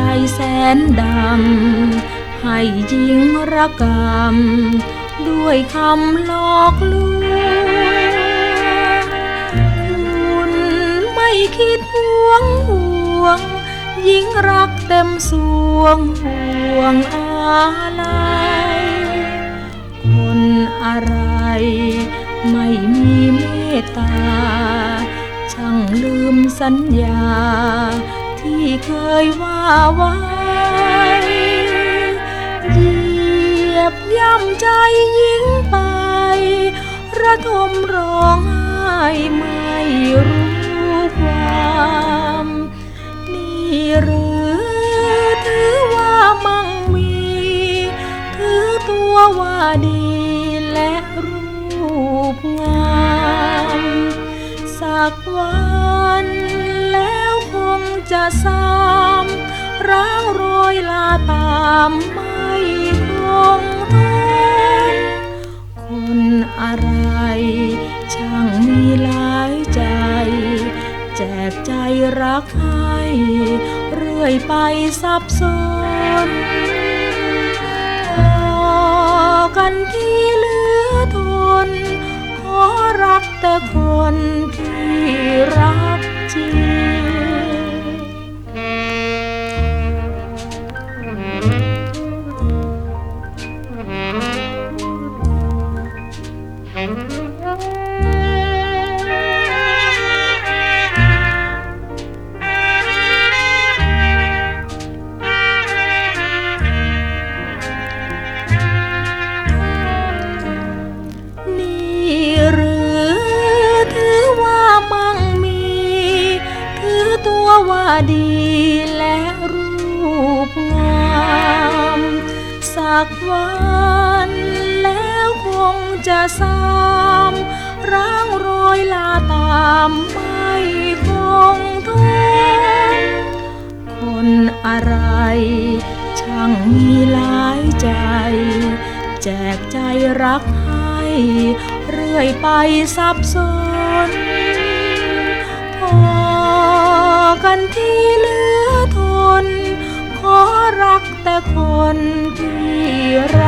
ใจแสนดำ ให้หญิงระกำ ด้วยคำหลอกลวงคุณไม่คิดห่วงห่วงยิงรักเต็มสวงห่วงอะไรคนอะไร ไม่มีเมตตา ช่างลืมสัญญา ที่เคยว่าไว้เหยียบย่ำใจยิ่งไป ระทมร้องไห้ไม่รู้ความ นี่หรือถือว่ามั่งมี ถือตัวว่าดีและรูปงามสักวัน งจะซ้ำร้างรอยลาตามไม่คงทนคนอะไรช่างมีหลายใจ แจกใจรักให้เรื่อยไปสับสนพอกันที่เหลือทน ขอรักแต่คน นี่หรือถือว่ามั่งมี ถือตัวว่าดีและรูปงาม สักวัน จะซ้ำร้างรอยลาตามไม่คงทนคนอะไร ช่างมีหลายใจ แจกใจรักให้ เรื่อยไปสับสนพอกันที่เหลือทน ขอรักแต่คนที่รัก